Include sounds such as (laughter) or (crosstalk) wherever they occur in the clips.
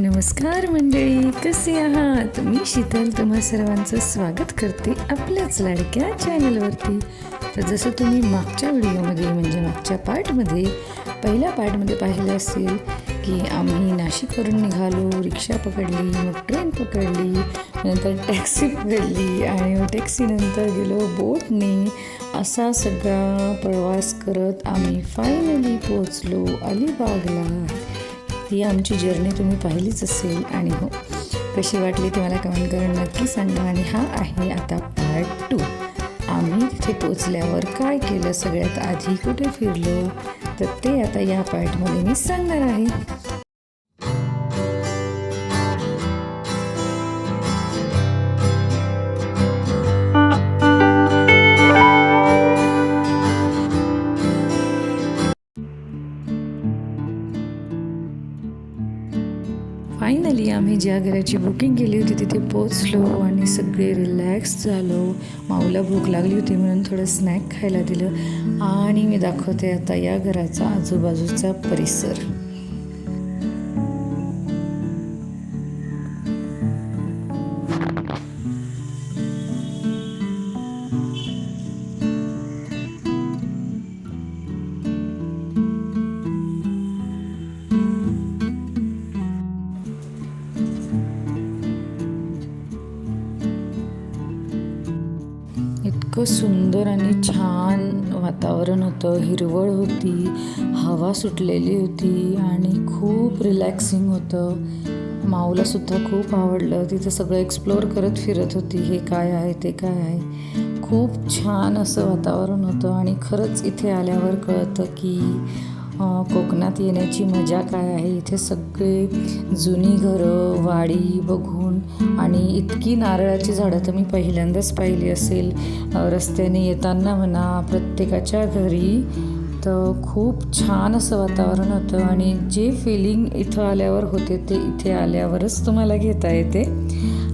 नमस्कार मंडळी कसे आहात? मी शीतल तुम्हा सर्वांचं स्वागत करते आपल्याच लाडक्या चॅनलवरती. तर जसं तुम्ही मागच्या व्हिडिओमध्ये म्हणजे मागच्या पार्टमध्ये पहिल्या पार्टमध्ये पाहिलं असेल की आम्ही नाशिकवरून निघालो रिक्षा पकडली मग ट्रेन पकडली नंतर टॅक्सी पकडली आणि मग टॅक्सीनंतर गेलो बोटने. असा सगळा प्रवास करत आम्ही फायनली पोचलो अलिबागला. ही आमची जर्नी तुम्ही पाहिलीच असेल आणि हो कशी वाटली ते मला कमेंट करून नक्की सांगा. आणि हा आहे आता पार्ट टू आम्ही तिथे पोचल्यावर काय केलं? सगळ्यात आधी कुठे फिरलो? तर ते आता या पार्टमध्ये मी सांगणार आहे. ज्या घराची बुकिंग केली होती तिथे पोचलो आणि सगळे रिलॅक्स झालो. माऊला भूक लागली होती म्हणून थोडं स्नॅक खायला दिलं. आणि मी दाखवते आता या घराचा आजूबाजूचा परिसर. इतकं सुंदर आणि छान वातावरण होतं. हिरवळ होती हवा सुटलेली होती आणि खूप रिलॅक्सिंग होतं. माऊलासुद्धा खूप आवडलं. तिथं सगळं एक्सप्लोअर करत फिरत होती. हे काय आहे ते काय आहे? खूप छान असं वातावरण होतं आणि खरंच इथे आल्यावर कळतं की कोकणात येण्याची मजा काय आहे? इथे सगळे जुनी घरं वाडी बघून आणि इतकी नारळाची झाडं तर मी पहिल्यांदाच पाहिली असेल. रस्त्याने येताना म्हणा प्रत्येकाच्या घरी तर खूप छान असं वातावरण होतं आणि जे फिलिंग इथं आल्यावर होते ते इथे आल्यावरच तुम्हाला घेता येते.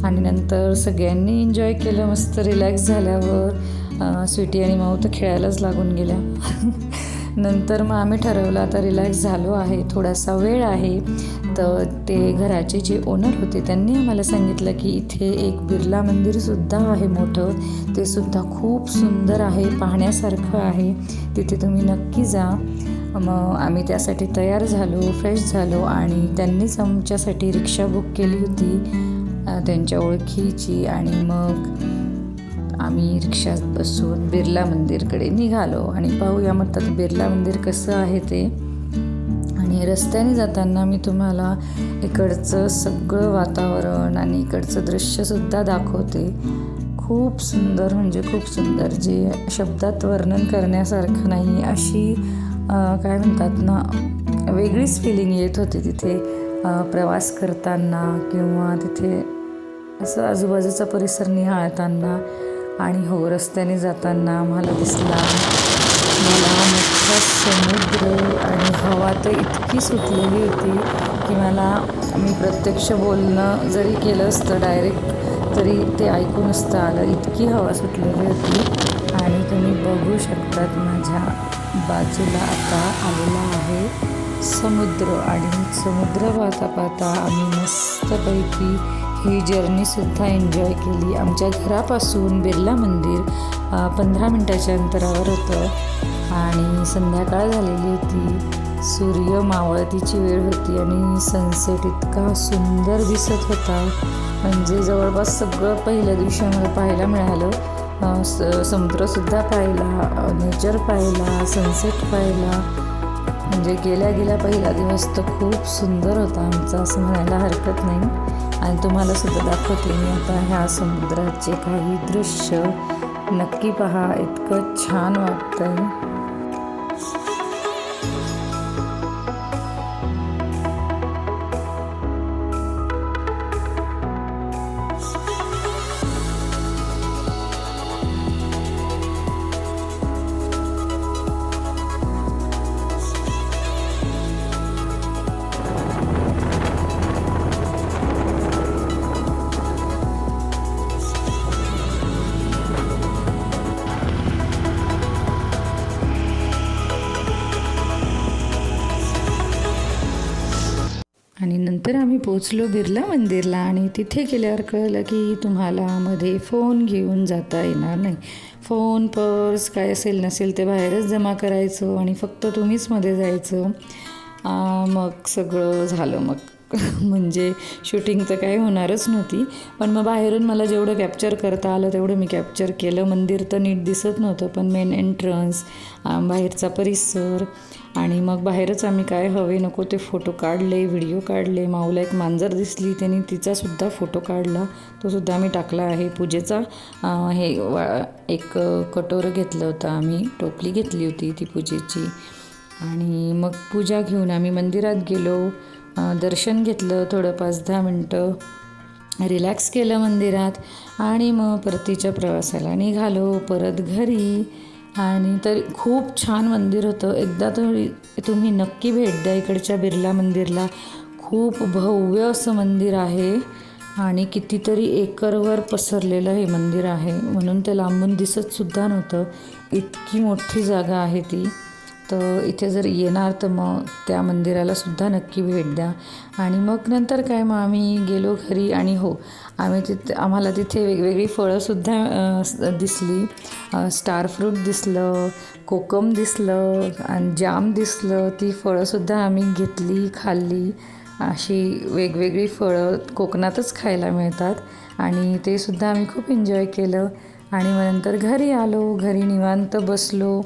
आणि नंतर सगळ्यांनी एन्जॉय केलं मस्त रिलॅक्स झाल्यावर स्वीटी आणि माऊ तर खेळायलाच लागून गेल्या. (laughs) नंतर मग आम्ही ठरवलं आता रिलॅक्स झालो आहे थोडासा वेळ आहे. तर ते घराचे जे ओनर होते त्यांनी आम्हाला सांगितलं की इथे एक बिर्ला मंदिरसुद्धा आहे मोठं. ते सुद्धा खूप सुंदर आहे पाहण्यासारखं आहे. तिथे तुम्ही नक्की जा. मग आम्ही त्यासाठी तयार झालो फ्रेश झालो आणि त्यांनीच आमच्यासाठी रिक्षा बुक केली होती त्यांच्या ओळखीची. आणि मग आम्ही रिक्षात बसून बिर्ला मंदिरकडे निघालो आणि पाहूया म्हणतात बिर्ला मंदिर कसं आहे ते? आणि रस्त्याने जाताना मी तुम्हाला इकडचं सगळं वातावरण आणि इकडचं दृश्यसुद्धा दाखवते. खूप सुंदर म्हणजे खूप सुंदर जे शब्दात वर्णन करण्यासारखं नाही अशी काय म्हणतात ना वेगळीच फिलिंग येत होती तिथे प्रवास करताना किंवा तिथे असं आजूबाजूचा परिसर निहाळताना. आणि हो रस्त्याने जाताना आम्हाला दिसला. मला मोठा समुद्र आणि हवा तर इतकी सुटलेली होती की मला मी प्रत्यक्ष बोलणं जरी केलं असतं डायरेक्ट तरी ते ऐकून असतं आलं. इतकी हवा सुटलेली होती आणि तुम्ही बघू शकतात माझ्या बाजूला आता आलेला आहे समुद्र. आणि समुद्र पाहता पाहता आम्ही मस्तपैकी ही जर्नीसुद्धा एन्जॉय केली. आमच्या घरापासून बिर्ला मंदिर पंधरा मिनटाच्या अंतरावर होतं. आणि संध्याकाळ झालेली होती. सूर्य मावळतीची वेळ होती आणि सनसेट इतका सुंदर दिसत होता. म्हणजे जवळपास सगळं पहिल्या दिवशी आम्हाला पाहायला मिळालं. स समुद्रसुद्धा पाहिला नेचर पाहिला सनसेट पाहिला. म्हणजे गेल्या गेल्या पहिला दिवस तर खूप सुंदर होता आमचा असं म्हणायला हरकत नाही. आणि तुम्हाला सुद्धा दाखवते मी आता ह्या समुद्राचे काही दृश्य. नक्की पहा इतकं छान आणि नंतर आम्ही पोचलो बिर्ला मंदिरला आणि तिथे गेल्यावर कळलं की तुम्हाला मध्ये फोन घेऊन जाता येणार नाही. फोन पर्स काय असेल नसेल ते बाहेरच जमा करायचं आणि फक्त तुम्हीच मध्ये जायचं. मग सगळं झालं मग. (laughs) म्हणजे शूटिंग तर काही होणारच नव्हती. पण मग बाहेरून मला जेवढं कॅप्चर करता आलं तेवढं मी कॅप्चर केलं. मंदिर तर नीट दिसत नव्हतं पण मेन एंट्रन्स बाहेरचा परिसर आणि मग बाहेरच आम्ही काय हवे नको ते फोटो काढले व्हिडिओ काढले. माऊला एक मांजर दिसली त्यांनी तिचासुद्धा फोटो काढला. तो सुद्धा आम्ही टाकला आहे पूजेचा. हे वा एक कटोरं घेतलं होतं आम्ही टोपली घेतली होती ती पूजेची. आणि मग पूजा घेऊन आम्ही मंदिरात गेलो. दर्शन घेतलं थोडं पाच दहा मिनटं. रिलॅक्स केलं मंदिरात आणि मग परतीच्या प्रवासाला निघालो. परत घरी. आणि तर खूप छान मंदिर होतं. एकदा तर तुम्ही नक्की भेट द्या इकडच्या बिर्ला मंदिरला. खूप भव्य असं मंदिर आहे आणि कितीतरी एकरवर पसरलेलं हे मंदिर आहे. म्हणून ते लांबून दिसतसुद्धा नव्हतं. इतकी मोठी जागा आहे ती. तर इथे जर येणार तर मग त्या मंदिरालासुद्धा नक्की भेट द्या. आणि मग नंतर काय मग आम्ही गेलो घरी आणि हो आम्ही तिथे आम्हाला तिथे वेगवेगळी फळंसुद्धा दिसली. स्टार फ्रूट दिसलं कोकम दिसलं आणि जाम दिसलं. ती फळंसुद्धा आम्ही घेतली खाल्ली. अशी वेगवेगळी फळं कोकणातच खायला मिळतात. आणि ते सुद्धा आम्ही खूप एन्जॉय केलं. आणि मग नंतर घरी आलो घरी निवांत बसलो.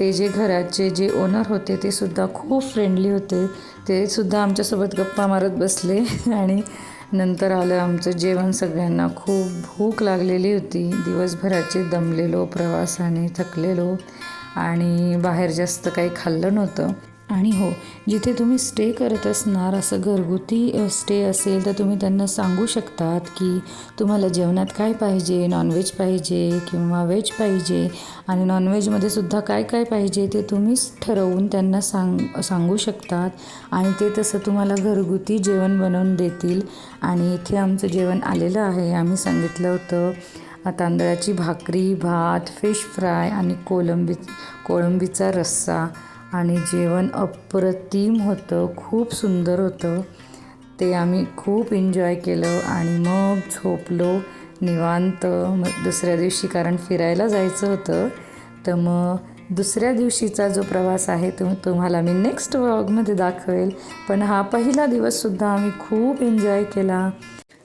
ते जे घराचे जे ओनर होते ते सुद्धा खूप फ्रेंडली होते. ते सुद्धा आमच्यासोबत गप्पा मारत बसले. (laughs) आणि नंतर आलं आमचं जेवण सगळ्यांना. खूप भूक लागलेली होती. दिवसभराचे दमलेलो प्रवासाने थकलेलो. आणि बाहेर जास्त काही खाल्लं नव्हतं. आणि हो जिथे तुम्ही स्टे करत असणार असं घरगुती स्टे असेल तर तुम्ही त्यांना सांगू शकतात की तुम्हाला जेवणात काय पाहिजे नॉनव्हेज पाहिजे किंवा व्हेज पाहिजे. आणि नॉनव्हेजमध्ये सुद्धा काय काय पाहिजे ते तुम्हीच ठरवून त्यांना सांग सांगू शकतात. आणि ते तसं तुम्हाला घरगुती जेवण बनवून देतील. आणि इथे आमचं जेवण आलेलं आहे. आम्ही सांगितलं होतं तांदळाची भाकरी भात फिश फ्राय आणि कोलंबी कोळंबीचा रस्सा. आणि जेवण अप्रतिम होतं खूप सुंदर होतं. ते आम्ही खूप एन्जॉय केलं आणि मग झोपलो निवांत. मग दुसऱ्या दिवशी कारण फिरायला जायचं होतं तर मग दुसऱ्या दिवशीचा जो प्रवास आहे तो तुम्हाला मी नेक्स्ट व्लॉगमध्ये दाखवेल. पण हा पहिला दिवससुद्धा आम्ही खूप एन्जॉय केला.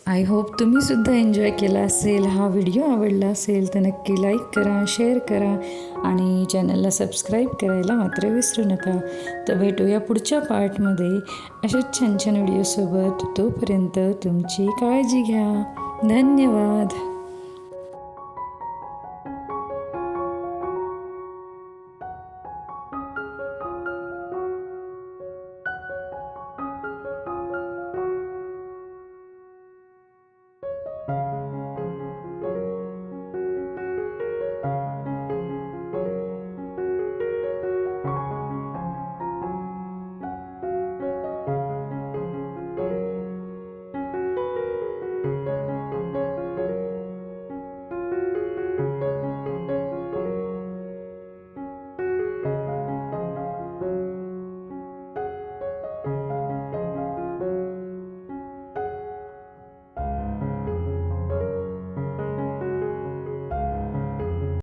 आय होप तुम्हीसुद्धा एन्जॉय केला असेल. हा व्हिडिओ आवडला असेल तर नक्की लाईक करा शेअर करा आणि चॅनलला सबस्क्राईब करायला मात्र विसरू नका. तर भेटूया पुढच्या पार्टमध्ये. अशाच छान छान व्हिडिओसोबत तोपर्यंत तुमची काळजी घ्या. धन्यवाद.